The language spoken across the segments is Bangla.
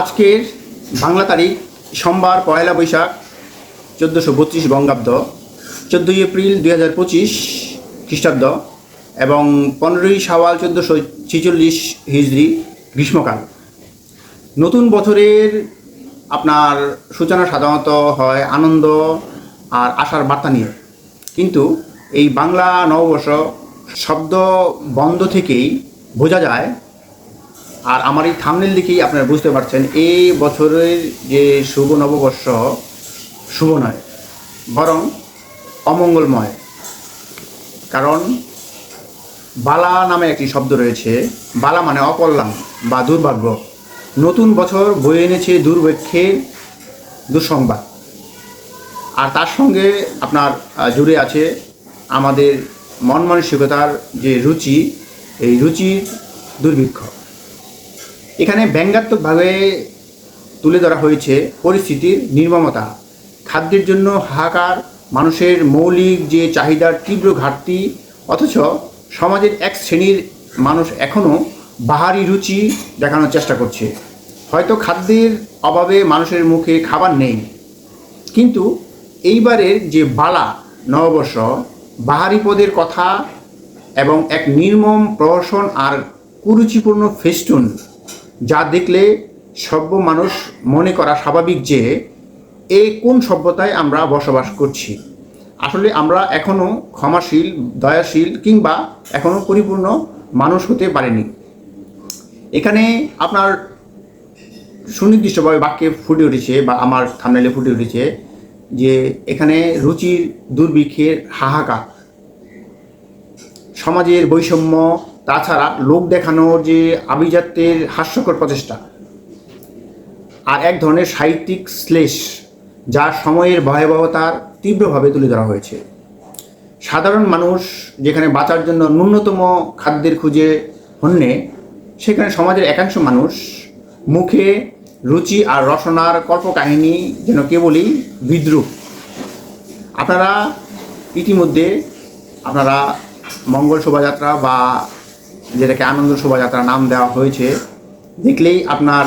আজকের বাংলা তারিখ সোমবার, পয়লা বৈশাখ, চোদ্দোশো বত্রিশ বঙ্গাব্দ। চোদ্দোই এপ্রিল দুই হাজার পঁচিশ খ্রিস্টাব্দ এবং পনেরোই সাওয়াল চোদ্দোশো ছেচল্লিশ হিজড়ি গ্রীষ্মকাল। নতুন বছরের আপনার সূচনা সাধারণত হয় আনন্দ আর আশার বার্তা নিয়ে। কিন্তু এই বাংলা নববর্ষ শব্দ বন্ধ থেকেই বোঝা যায় আর আমার এই থামনেল দেখেই আপনারা বুঝতে পারছেন, এই বছরের যে শুভ নববর্ষ, শুভ নয়, বরং অমঙ্গলময়। কারণ বালা নামে একটি শব্দ রয়েছে, বালা মানে অকল্যাণ বা দুর্ভাগ্য। নতুন বছর বয়ে এনেছে দুর্ভিক্ষের দুঃসংবাদ। আর তার সঙ্গে আপনার জুড়ে আছে আমাদের মন মানসিকতার যে রুচি, এই রুচির দুর্ভিক্ষ। এখানে ব্যঙ্গাত্মকভাবে তুলে ধরা হয়েছে পরিস্থিতির নির্মমতা। খাদ্যের জন্য হাহাকার, মানুষের মৌলিক যে চাহিদার তীব্র ঘাটতি, অথচ সমাজের এক শ্রেণির মানুষ এখনও বাহারি রুচি দেখানোর চেষ্টা করছে। হয়তো খাদ্যের অভাবে মানুষের মুখে খাবার নেই। কিন্তু এইবারের যে বালা নববর্ষ, বাহারি পদের কথা এবং এক নির্মম প্রহসন আর কুরুচিপূর্ণ ফেস্টুন যা দেখলে সভ্য মানুষ মনে করা স্বাভাবিক যে এ কোন সভ্যতায় আমরা বসবাস করছি। আসলে আমরা এখনও ক্ষমাশীল, দয়াশীল কিংবা এখনও পরিপূর্ণ মানুষ হতে পারেনি। এখানে আপনার সুনির্দিষ্টভাবে বাক্যে ফুটে উঠেছে বা আমার থামনেলে ফুটে উঠেছে যে এখানে রুচির, দুর্ভিক্ষের হাহাকার, সমাজের বৈষম্য তাছাড়া লোক দেখানোর যে আভিজাত্যের হাস্যকর প্রচেষ্টা আর এক ধরনের সাহিত্যিক শ্লেষ যা সময়ের ভয়াবহতার তীব্রভাবে তুলে ধরা হয়েছে। সাধারণ মানুষ যেখানে বাঁচার জন্য ন্যূনতম খাদ্যের খুঁজে হন্যে সেখানে সমাজের একাংশ মানুষ মুখে রুচি আর রসনার কল্পকাহিনী যেন কেবলই বিদ্রুপ। আপনারা ইতিমধ্যে, আপনারা মঙ্গল শোভাযাত্রা বা যেটাকে আনন্দ শোভাযাত্রা নাম দেওয়া হয়েছে, দেখলেই আপনার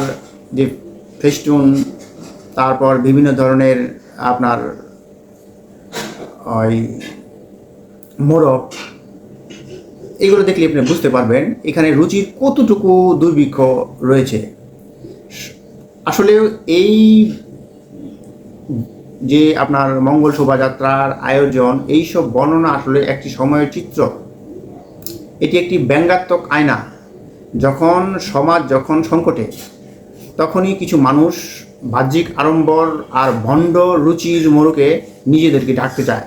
যে ফেস্টুন, তারপর বিভিন্ন ধরনের আপনার ওই মোড়ক এগুলো দেখলে আপনি বুঝতে পারবেন এখানে রুচির কতটুকু দুর্ভিক্ষ রয়েছে। আসলে এই যে আপনার মঙ্গল শোভাযাত্রার আয়োজন, এইসব বর্ণনা আসলে একটি সময়ের চিত্র। এটি একটি ব্যঙ্গাত্মক আয়না। যখন সমাজ যখন সংকটে, তখনই কিছু মানুষ বাহ্যিক আড়ম্বর আর ভণ্ড রুচির মোড়কে নিজেদেরকে ঢাকতে চায়।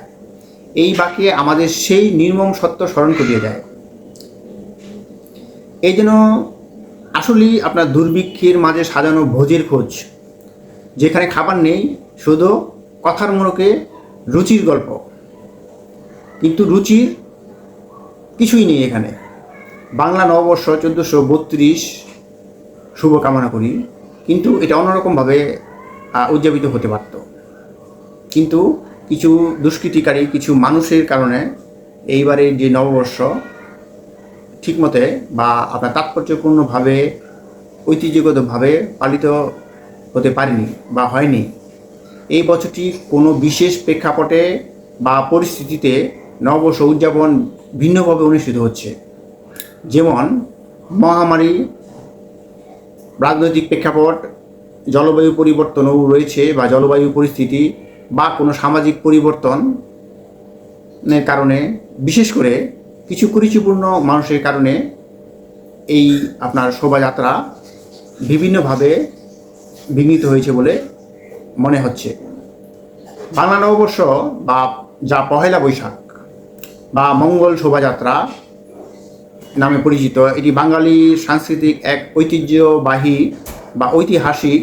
এই বাক্যে আমাদের সেই নির্মম সত্য স্মরণ করিয়ে দেয়। এই জন্য আসলেই আপনার দুর্ভিক্ষের মাঝে সাজানো ভোজের খোঁজ। যেখানে খাবার নেই, শুধু কথার মোড়কে রুচির গল্প। কিন্তু রুচির কিছুই নেই এখানে। বাংলা নববর্ষ চোদ্দোশো বত্রিশ শুভকামনা করি। কিন্তু এটা অন্যরকমভাবে উদযাপিত হতে পারত। কিন্তু কিছু দুষ্কৃতিকারী, কিছু মানুষের কারণে এইবারের যে নববর্ষ, ঠিকমতে বা আপনার তাৎপর্যপূর্ণভাবে, ঐতিহ্যগতভাবে পালিত হতে পারেনি বা হয়নি। এই বছরটি কোনো বিশেষ প্রেক্ষাপটে বা পরিস্থিতিতে নববর্ষ উদযাপন ভিন্নভাবে অনুষ্ঠিত হচ্ছে। যেমন, মহামারী রাজনৈতিক প্রেক্ষাপট, জলবায়ু পরিবর্তনও রয়েছে বা জলবায়ু পরিস্থিতি বা কোনো সামাজিক পরিবর্তনের কারণে, বিশেষ করে কিছু কুরুচিপূর্ণ মানুষের কারণে এই আপনার শোভাযাত্রা বিভিন্নভাবে বিঘ্নিত হয়েছে বলে মনে হচ্ছে। বাংলা নববর্ষ বা যা পহেলা বৈশাখ বা মঙ্গল শোভাযাত্রা নামে পরিচিত। এটি বাঙালি সাংস্কৃতিক এক ঐতিহ্যবাহী বা ঐতিহাসিক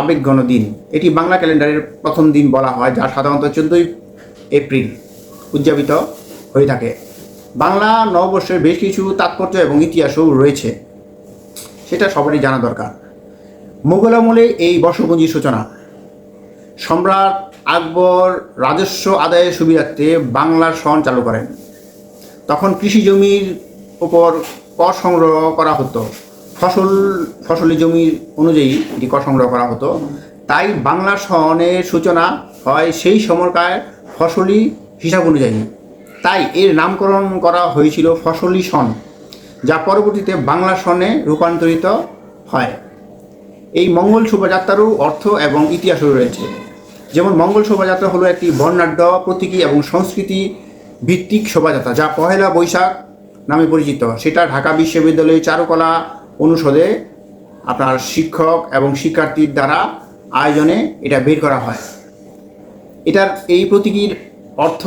আবেগঘন দিন। এটি বাংলা ক্যালেন্ডারের প্রথম দিন বলা হয়, যা সাধারণত চোদ্দোই এপ্রিল উদযাপিত হয়ে থাকে। বাংলা নববর্ষের বেশ কিছু তাৎপর্য এবং ইতিহাসও রয়েছে, সেটা সবারই জানা দরকার। মোগল আমলে এই বর্ষপঞ্জির সূচনা। সম্রাট আকবর রাজস্ব আদায়ের সুবিধার্থে বাংলার সন চালু করেন। তখন কৃষি জমির উপর কর সংগ্রহ করা হতো। ফসল, ফসলি জমির অনুযায়ী এটি কর সংগ্রহ করা হতো, তাই বাংলা সনের সূচনা হয় সেই সময়কার ফসলি হিসাব অনুযায়ী। তাই এর নামকরণ করা হয়েছিল ফসলি সন, যা পরবর্তীতে বাংলা সনে রূপান্তরিত হয়। এই মঙ্গল শোভাযাত্রারও অর্থ এবং ইতিহাসও রয়েছে। যেমন মঙ্গল শোভাযাত্রা হলো একটি বর্ণাঢ্য প্রতীকী এবং সংস্কৃতি ভিত্তিক শোভাযাত্রা, যা পহেলা বৈশাখ নামে পরিচিত। সেটা ঢাকা বিশ্ববিদ্যালয়ের চারুকলা অনুষদে আপনার শিক্ষক এবং শিক্ষার্থীর দ্বারা আয়োজনে এটা বের করা হয়। এটার এই প্রতীকীর অর্থ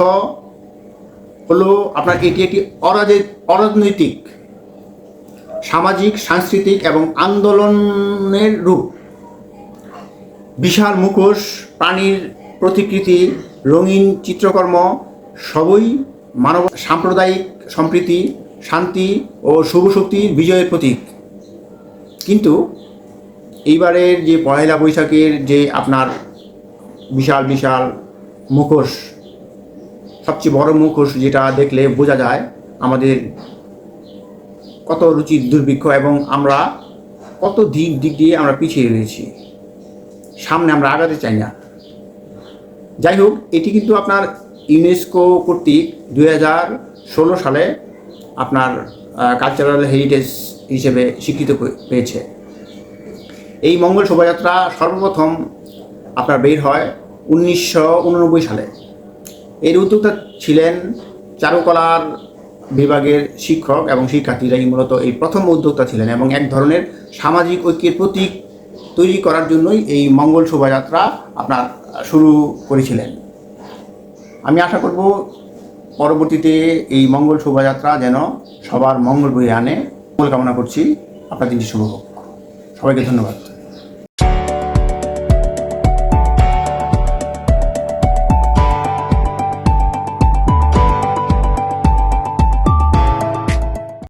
হলো আপনার এটি একটি অরাজে, অরাজনৈতিক, সামাজিক, সাংস্কৃতিক এবং আন্দোলনের রূপ। বিশাল মুখোশ, প্রাণীর প্রতিকৃতি, রঙিন চিত্রকর্ম সবই মানব সাম্প্রদায়িক সম্প্রীতি, শান্তি ও শুভ শক্তির বিজয়ের প্রতীক। কিন্তু এইবারের যে পয়লা বৈশাখের যে আপনার বিশাল বিশাল মুখোশ, সবচেয়ে বড় মুখোশ যেটা দেখলে বোঝা যায়, আমাদের কত রুচির দুর্ভিক্ষ এবং আমরা কত দিক দিক দিয়ে আমরা পিছিয়ে রয়েছি। সামনে আমরা আগাতে চাই না। যাই হোক, এটি কিন্তু আপনার ইউনেস্কো কর্তৃক দুই হাজার ষোলো সালে আপনার কালচারাল হেরিটেজ হিসেবে স্বীকৃত পেয়েছে। এই মঙ্গল শোভাযাত্রা সর্বপ্রথম আপনার বের হয় উনিশশো উননব্বই সালে। এর উদ্যোক্তা ছিলেন চারুকলার বিভাগের শিক্ষক এবং শিক্ষার্থীরাই মূলত এই প্রথম উদ্যোক্তা ছিলেন এবং এক ধরনের সামাজিক ঐক্যের প্রতীক তৈরি করার জন্যই এই মঙ্গল শোভাযাত্রা আপনার শুরু করেছিলেন। আমি আশা করব পরবর্তীতে এই মঙ্গল শোভাযাত্রা যেন সবার মঙ্গল বয়ে আনে। মঙ্গল কামনা করছি। আপনার দিনটি শুভ হোক। সবাইকে ধন্যবাদ।